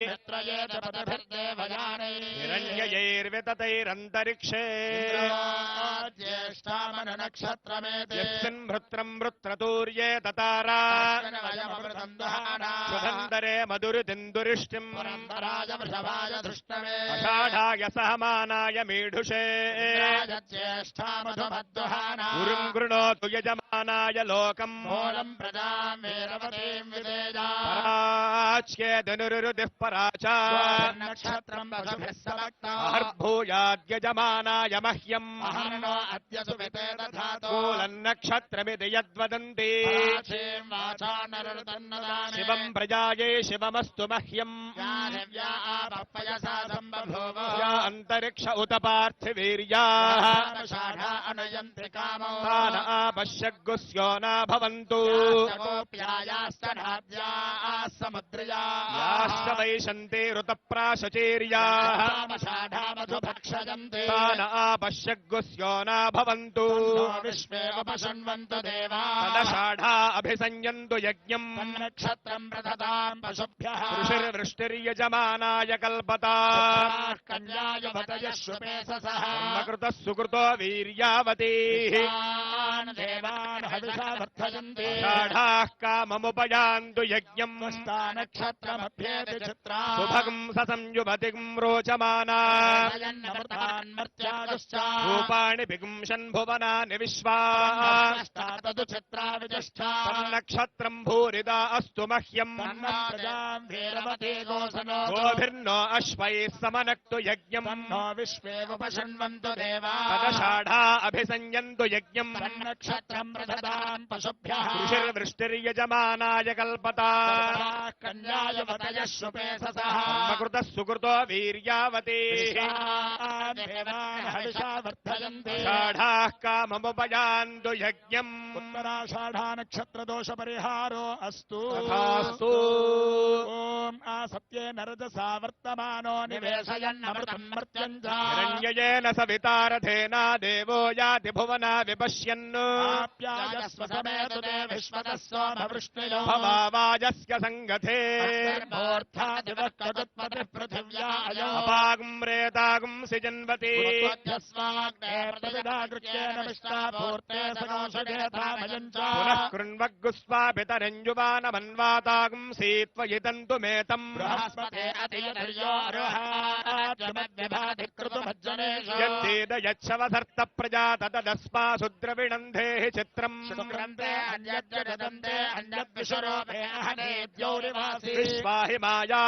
हिरण्ययैर्विततैरन्तरिक्षे ज्येष्ठामननक्षत्रमेते यस्मिन् भृत्रम् वृत्रतूर्ये ततारा सुधन्दरे मधुरितिन्दुरिष्टिम् पुरन्दराय वृषभाय धृष्टमे अषाढाय सहमानाय मीढुषे ज्येष्ठा मधुमद्वहाना गुरुम् गृणोतु यजमानाय लोकम् मूलम् प्रजाम् वीरवतीम् विदेजा पराच्येदनुरुदिः ర్భూయాద్యజమానాయ మహ్యం కూలన్నక్షత్రమిది యద్వదంతి శివం ప్రజాయే శివమస్తు మహ్యం అంతరిక్ష ఉత పార్థివీర్యా పశ్యగ్గుస్యో నవంతు సముద్రయా వై प्रविशन्ति ऋतप्राशचेर्याः। ता न आपश्यग्गुस्यो न यज्ञम्। ऋषिर्वृष्टिर्यजमानाय कल्पता। कन्याय भतयश्वपेशसः कृतः सुकृतो సుభగం ససంయుభతిం రోచమానా. రూపాణి బిగుంశన్ భువనాని విశ్వాక్షత్రం భూరిదా అస్తు మహ్యం. గోభిర్నో అశ్వైः సమనక్తు యజ్ఞం. విశ్వేవపశృణ్వంతు దేవాషాఢా అభిసంయంతు యజ్ఞం. నక్షత్రం ప్రసదాం పశుభ్యృషిర్వృష్టిర్యజమానాయ కల్పతా. కన్యాయ మతయశ్వపే రాక్షసృత సుకృతో వీర్యావతి షాఢా కామముపయాందు యజ్ఞం ఉత్తరాషాఢా నక్షత్ర దోష పరిహారో అస్తు ఓం ఆ సత్యే నరజసా వర్తమానో నివేశయన్నమృతమృత్యంజారణ్యయేన సవితారథేన దేవో యాతి భువన విపశ్యన్ను ఆప్యాయస్వ సమేతు దేవిశ్వతస్వ సంగతే पृथिव्यायोपागुम्रेतागुंसि जन्मति पुनः कृण्वग्गुस्वापितरञ्जुवानमन्वातागुंसीत्वयितन्तु मेतम्। यच्छवधर्त प्रजा तदस्मा सुद्रविणन्धेः चित्रम्। विश्वाहि माया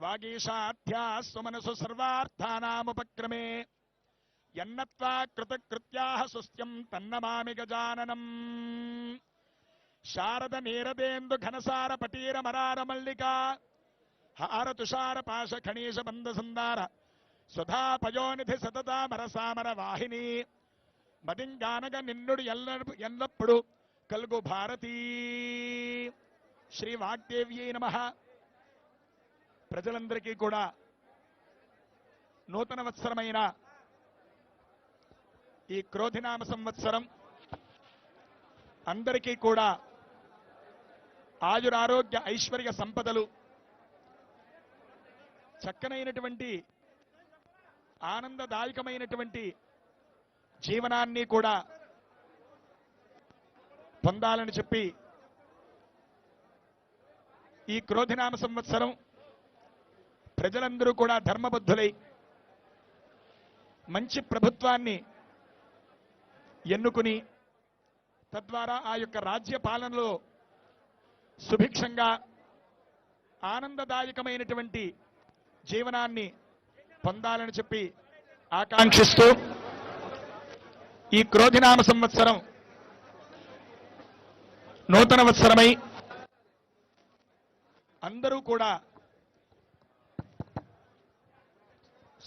వాగీషాఢ్యా స్వమనసు సర్వార్థానాముపక్రమే ఎన్నత్వా కృతకృత్యా సుస్త్యం తన్నమామి గజాననం శారద నీరదేందు ఘనసార పటీర మరార మల్లిక హారతుషార పాశ ఖణీష బంధ సుందార సుధా పయోనిధి సతత మరసామర వాహిని మదింగానగ నిన్నుడు ఎల్ల ఎల్లప్పుడు కలుగు భారతీ శ్రీ వాగ్దేవ్యై నమ ప్రజలందరికీ కూడా నూతన వత్సరమైన ఈ క్రోధినామ సంవత్సరం అందరికీ కూడా ఆయురారోగ్య ఐశ్వర్య సంపదలు చక్కనైనటువంటి ఆనందదాయకమైనటువంటి జీవనాన్ని కూడా పొందాలని చెప్పి ఈ క్రోధినామ సంవత్సరం ప్రజలందరూ కూడా ధర్మబద్ధులై మంచి ప్రభుత్వాన్ని ఎన్నుకుని తద్వారా ఆ యొక్క రాజ్య పాలనలో సుభిక్షంగా ఆనందదాయకమైనటువంటి జీవనాన్ని పొందాలని చెప్పి ఆకాంక్షిస్తూ ఈ క్రోధినామ సంవత్సరం నూతన వత్సరమై అందరూ కూడా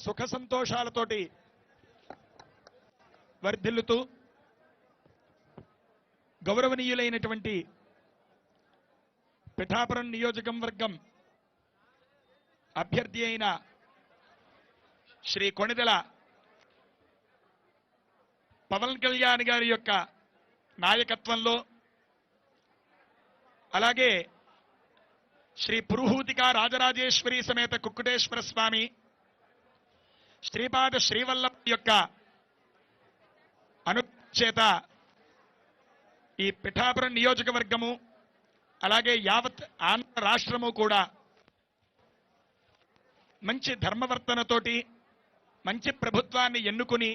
సుఖ సంతోషాలతోటి వర్ధిల్లుతూ గౌరవనీయులైనటువంటి పిఠాపురం నియోజకం వర్గం అభ్యర్థి అయిన శ్రీ కొణిదెల పవన్ కళ్యాణ్ గారి యొక్క నాయకత్వంలో అలాగే శ్రీ పురుహూతిక రాజరాజేశ్వరి సమేత కుక్కుటేశ్వర స్వామి శ్రీపాద శ్రీవల్లభ యొక్క అనుచేత ఈ పిఠాపురం నియోజకవర్గము అలాగే యావత్ ఆంధ్ర రాష్ట్రము కూడా మంచి ధర్మవర్తనతోటి మంచి ప్రభుత్వాన్ని ఎన్నుకుని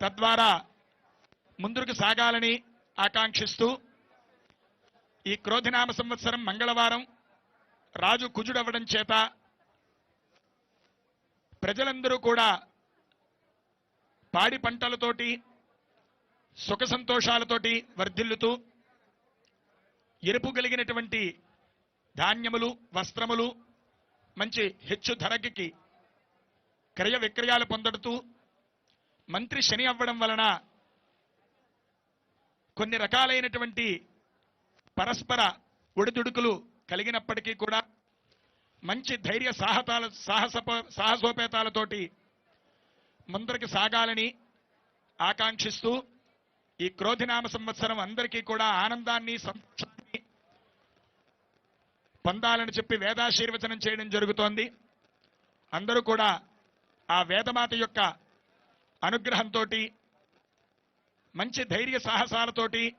తద్వారా ముందుకు సాగాలని ఆకాంక్షిస్తూ ఈ క్రోధినామ సంవత్సరం మంగళవారం రాజు కుజుడవ్వడం చేత ప్రజలందరూ కూడా పాడి పంటలతోటి సుఖ సంతోషాలతోటి వర్ధిల్లుతూ ఎరుపు కలిగినటువంటి ధాన్యములు వస్త్రములు మంచి హెచ్చు ధరకి క్రయ విక్రయాలు పొందడుతూ మంత్రి శని అవ్వడం వలన కొన్ని రకాలైనటువంటి పరస్పర ఒడిదుడుకులు కలిగినప్పటికీ కూడా మంచి ధైర్య సాహతాల సాహస సాహసోపేతాలతోటి ముందరికి సాగాలని ఆకాంక్షిస్తూ ఈ క్రోధినామ సంవత్సరం అందరికీ కూడా ఆనందాన్ని సంతోషాన్ని పొందాలని చెప్పి వేదాశీర్వచనం చేయడం జరుగుతోంది. అందరూ కూడా ఆ వేదమాత యొక్క అనుగ్రహంతో మంచి ధైర్య సాహసాలతోటి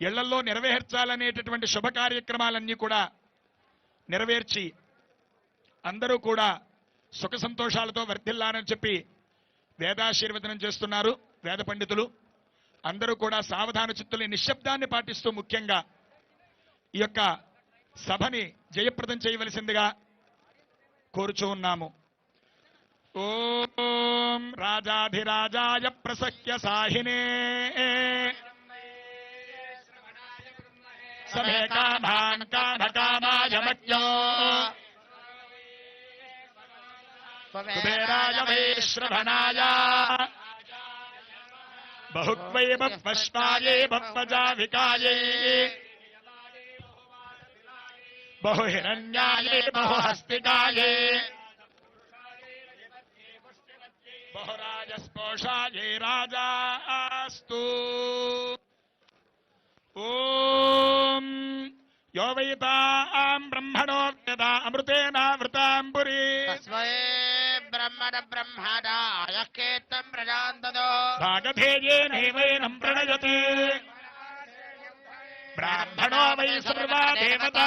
ఇళ్ళల్లో నెరవేర్చాలనేటటువంటి శుభ కార్యక్రమాలన్నీ కూడా నెరవేర్చి అందరూ కూడా సుఖ సంతోషాలతో వర్ధిల్లానని చెప్పి వేదాశీర్వచనం చేస్తున్నారు వేద పండితులు. అందరూ కూడా సావధాన చిత్తుల్ని నిశ్శబ్దాన్ని పాటిస్తూ ముఖ్యంగా ఈ యొక్క సభని జయప్రదం చేయవలసిందిగా కోరుచూ ఉన్నాము. ఓం రాజాధిరాజాయ ప్రసహ్య సాహినే. समे कामान् कामकामायमज्ञो कुबेराय वै श्रवणाय बहुक्वै बप्पश्वायै बप्पजाविकायै बहुहिरण्यायै बहुहस्तिकायै। बहुराजस्पोषायै राजास्तु। ओम यो वैता ब्रह्मणोर्यता अमृतेनावृतां पुरी ब्रह्मण ब्राह्मणो वै सर्वा देवता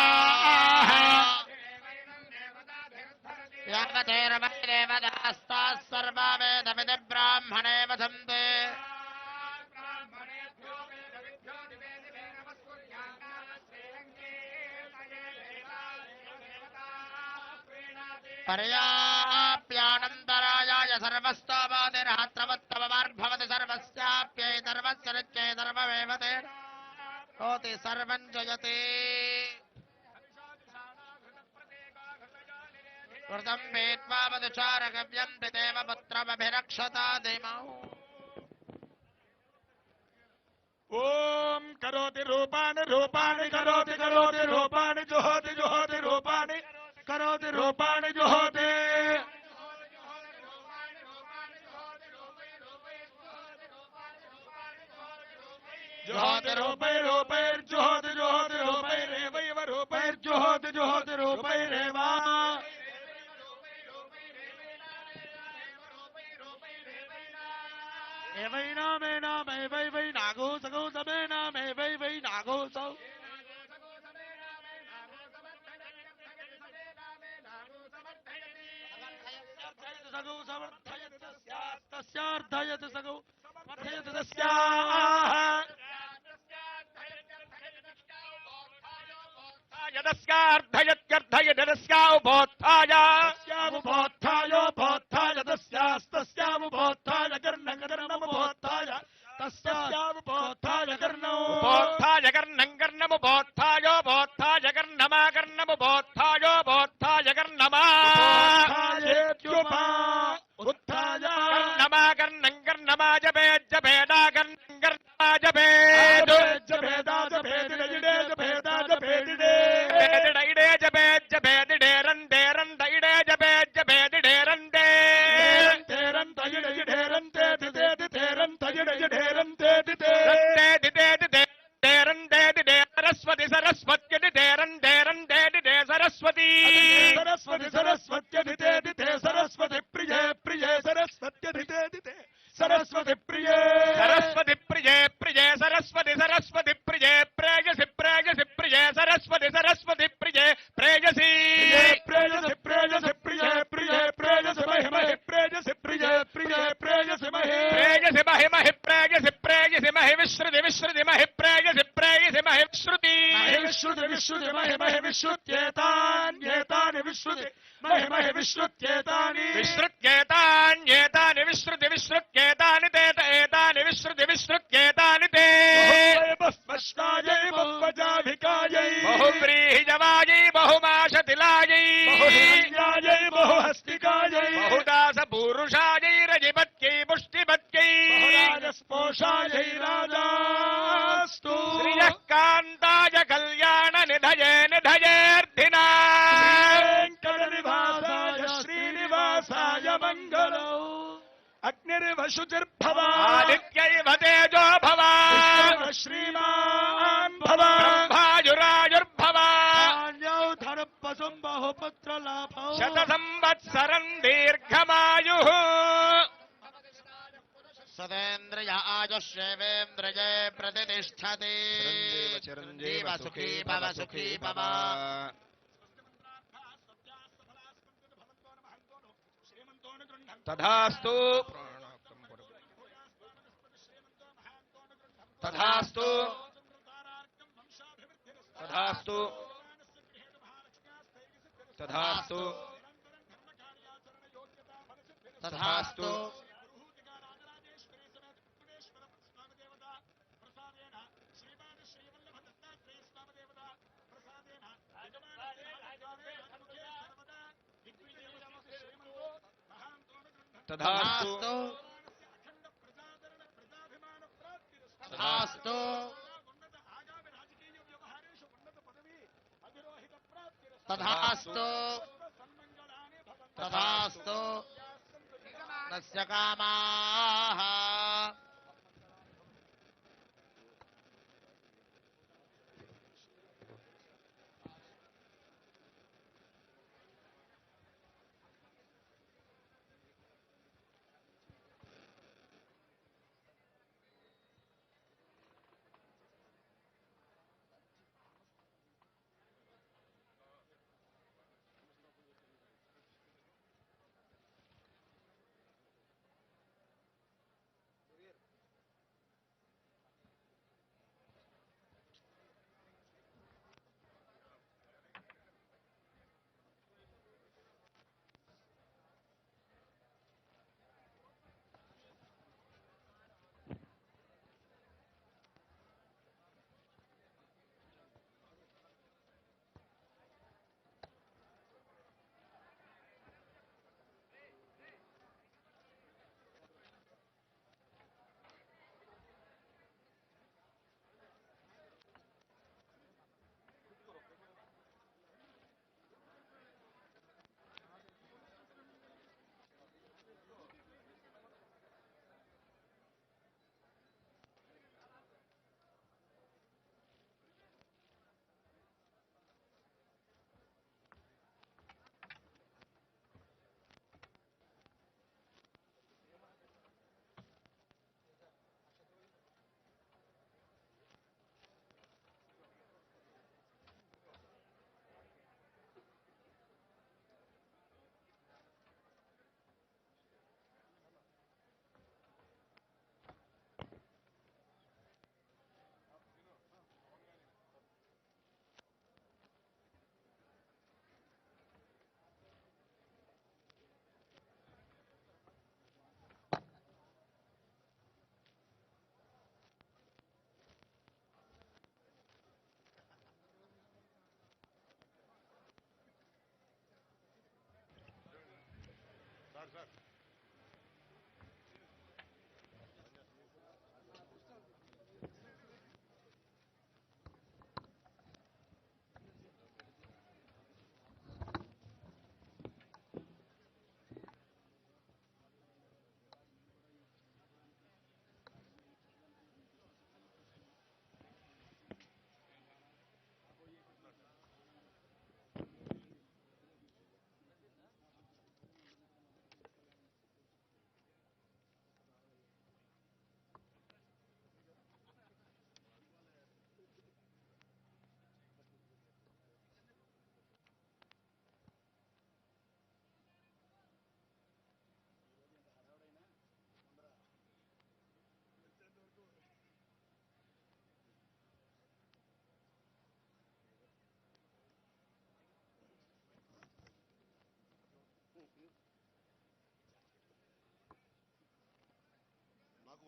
यावतेरवै सर्वा वेदविदि ब्राह्मणेव परयाप्यानन्तरायाय सर्वस्तावादिर्हत्रवत्तमवार्भवति सर्वस्याप्यै धर्मस्य नित्यै धर्ममेव पुत्रमभिरक्षता ॐ करोति रूपाणि रूपाणि करोति करोति रूपाणि, जुहोति जुहोति रूपाणि। करोति रूपाणि जुहोति। जुहोति रूपै रूपैर्जुहोति जुहोति रूपैरेवैव रूपैर्जुहोति जुहोति रूपैरेव। एवैनामेनामैवैव సగో సమర్థయత్ తస్యాత్ తస్యార్థయత్ సగో వర్ధయత్ తస్యాః యదస్యార్థయత్యర్థయదస్యాబోత్థాయ తస్యాముపోత్థాయోపోత్థాయ తస్యాస్తస్యాముపోత్థాయ కర్ణగర్ణముపోత్థాయ తస్యాముపోత్థాయ కర్ణో विश्रुति। महे महे विश्रुत्येतान्येतानि विश्रुति महे महे विश्रुत्येतानि विश्रुत्येतान्येतानि विश्रुति विश्रुत्येतानि ते एतानि विश्रुति विश्रुत्येतानि ते बहुव्रीहिजवायै बहुमाशतिलायै। बहुहस्तिकायै। बहुदासपूरुषायै राजास्तु। श्रियः कान्ताय शुचिर्भवादित्यैव तेजो भवा श्रीमान् भवा। भायुरायुर्भवा पशुं बहुपुत्र लाभौ शतसंवत्सरं दीर्घमायुः। सदेन्द्रिय आयुष्येवेन्द्रिये प्रतिष्ठति। चिरञ्जीव सुखी भव सुखी भव। तथास्तु तथास्तु। तथास्तु। तथास्तु। तथास्तु। तथास्तु। తథాస్తు తథాస్తు తథాస్తు తస్య కామాః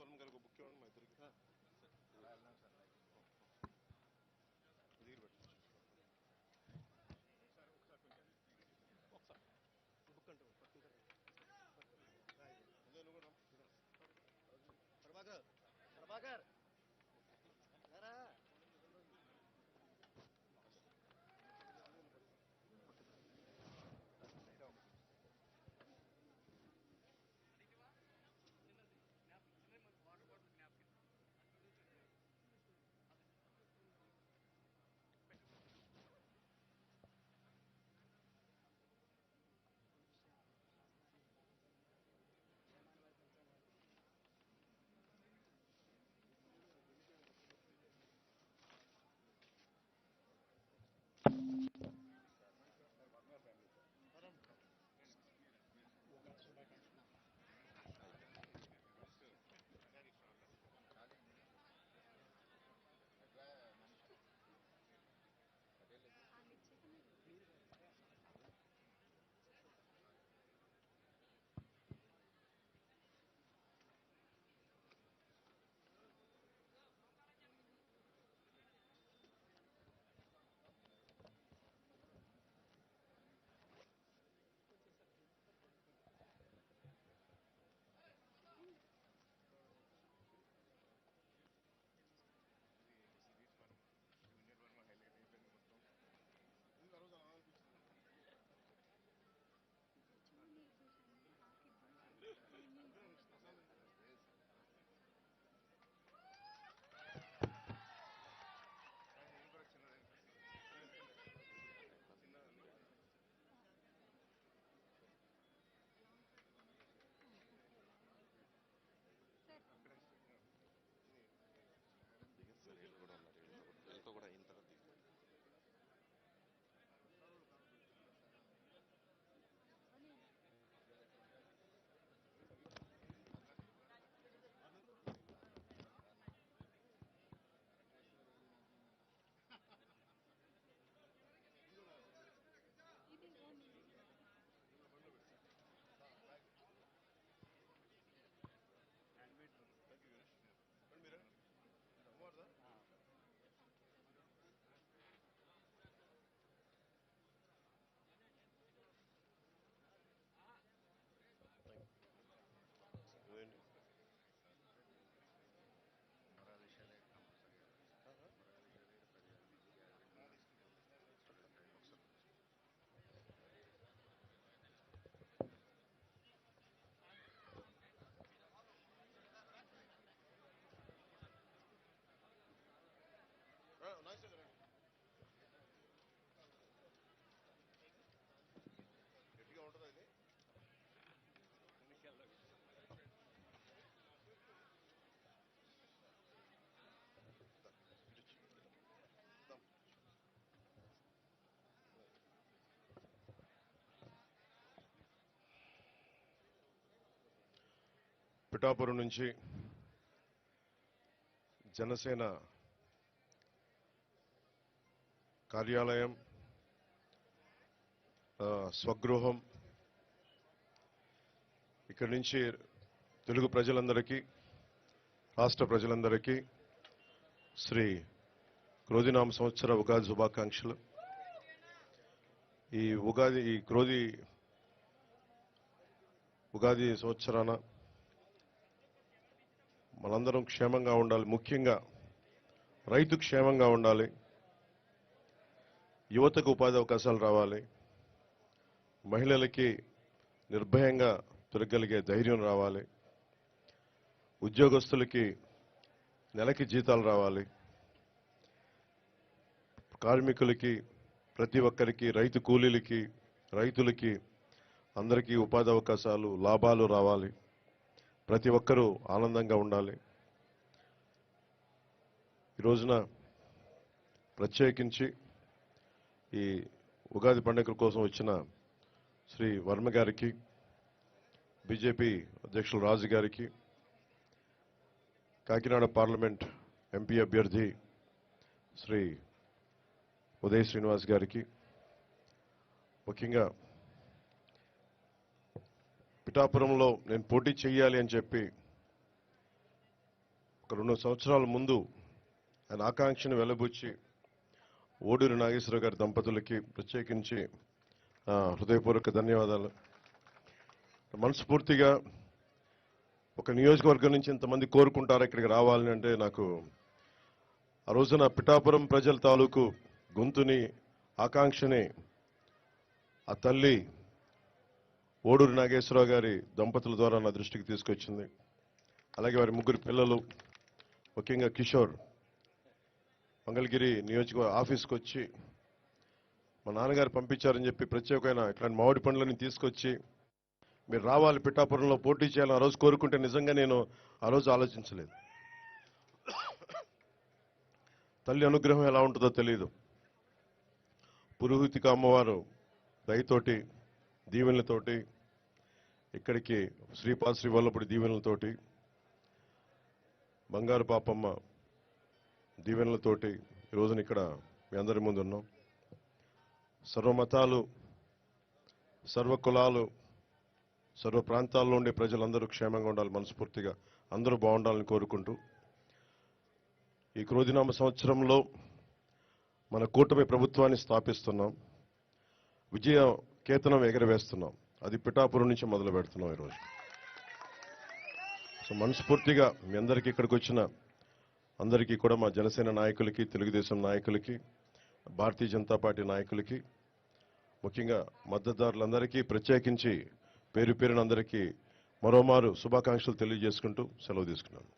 المنقلب పిఠాపురం నుంచి జనసేన కార్యాలయం స్వగృహం ఇక్కడి నుంచి తెలుగు ప్రజలందరికీ రాష్ట్ర ప్రజలందరికీ శ్రీ క్రోధినామ సంవత్సర ఉగాది శుభాకాంక్షలు. ఈ ఉగాది ఈ క్రోధి ఉగాది సంవత్సరాన మనందరం క్షేమంగా ఉండాలి. ముఖ్యంగా రైతు క్షేమంగా ఉండాలి. యువతకు ఉపాధి అవకాశాలు రావాలి. మహిళలకి నిర్భయంగా తిరగలిగే ధైర్యం రావాలి. ఉద్యోగస్తులకి నెలకి జీతాలు రావాలి. కార్మికులకి ప్రతి ఒక్కరికి రైతు కూలీలకి రైతులకి అందరికీ ఉపాధి అవకాశాలు లాభాలు రావాలి. ప్రతి ఒక్కరూ ఆనందంగా ఉండాలి. ఈ రోజున ప్రత్యేకించి ఈ ఉగాది పండుగ కోసం వచ్చిన శ్రీ వర్మ గారికి బీజేపీ అధ్యక్షులు రాజు గారికి కాకినాడ పార్లమెంట్ ఎంపీ అభ్యర్థి శ్రీ ఉదయ్ శ్రీనివాస్ గారికి ముఖ్యంగా పిఠాపురంలో నేను పోటీ చేయాలి అని చెప్పి ఒక రెండు సంవత్సరాల ముందు ఆయన ఆకాంక్షను వెలబుచ్చి ఓడూరి నాగేశ్వర గారి దంపతులకి ప్రత్యేకించి హృదయపూర్వక ధన్యవాదాలు. మనస్ఫూర్తిగా ఒక నియోజకవర్గం నుంచి ఇంతమంది కోరుకుంటారు ఇక్కడికి రావాలని అంటే నాకు ఆ రోజున పిఠాపురం ప్రజల తాలూకు గొంతుని ఆకాంక్షని ఆ తల్లి ఓడూరు నాగేశ్వరరావు గారి దంపతుల ద్వారా నా దృష్టికి తీసుకొచ్చింది. అలాగే వారి ముగ్గురు పిల్లలు ముఖ్యంగా కిషోర్ మంగళగిరి నియోజక ఆఫీస్కి వచ్చి మా నాన్నగారు పంపించారని చెప్పి ప్రత్యేకమైన ఇట్లాంటి మామిడి పండ్లని తీసుకొచ్చి మీరు రావాలి పిఠాపురంలో పోటీ చేయాలని ఆ రోజు కోరుకుంటే నిజంగా నేను ఆ రోజు ఆలోచించలేదు. తల్లి అనుగ్రహం ఎలా ఉంటుందో తెలియదు పురోహితిక అమ్మవారు దయతోటి దీవెనలతోటి ఇక్కడికి శ్రీపాద శ్రీ వల్లపుడి దీవెనలతోటి బంగారు పాపమ్మ దీవెనలతోటి ఈ రోజున ఇక్కడ మీ అందరి ముందు ఉన్నాం. సర్వమతాలు సర్వ కులాలు సర్వ ప్రాంతాల్లో ఉండే ప్రజలందరూ క్షేమంగా ఉండాలి మనస్ఫూర్తిగా అందరూ బాగుండాలని కోరుకుంటూ ఈ క్రోధినామ సంవత్సరంలో మన కూటమి ప్రభుత్వాన్ని స్థాపిస్తున్నాం. విజయ కేతనం ఎగరవేస్తున్నాం. అది పిఠాపురం నుంచి మొదలు పెడుతున్నాం ఈరోజు. సో మనస్ఫూర్తిగా మీ అందరికీ ఇక్కడికి వచ్చిన అందరికీ కూడా మా జనసేన నాయకులకి తెలుగుదేశం నాయకులకి భారతీయ జనతా పార్టీ నాయకులకి ముఖ్యంగా మద్దతుదారులందరికీ ప్రత్యేకించి పేరు పేరున అందరికీ మరోమారు శుభాకాంక్షలు తెలియజేసుకుంటూ సెలవు తీసుకున్నాను.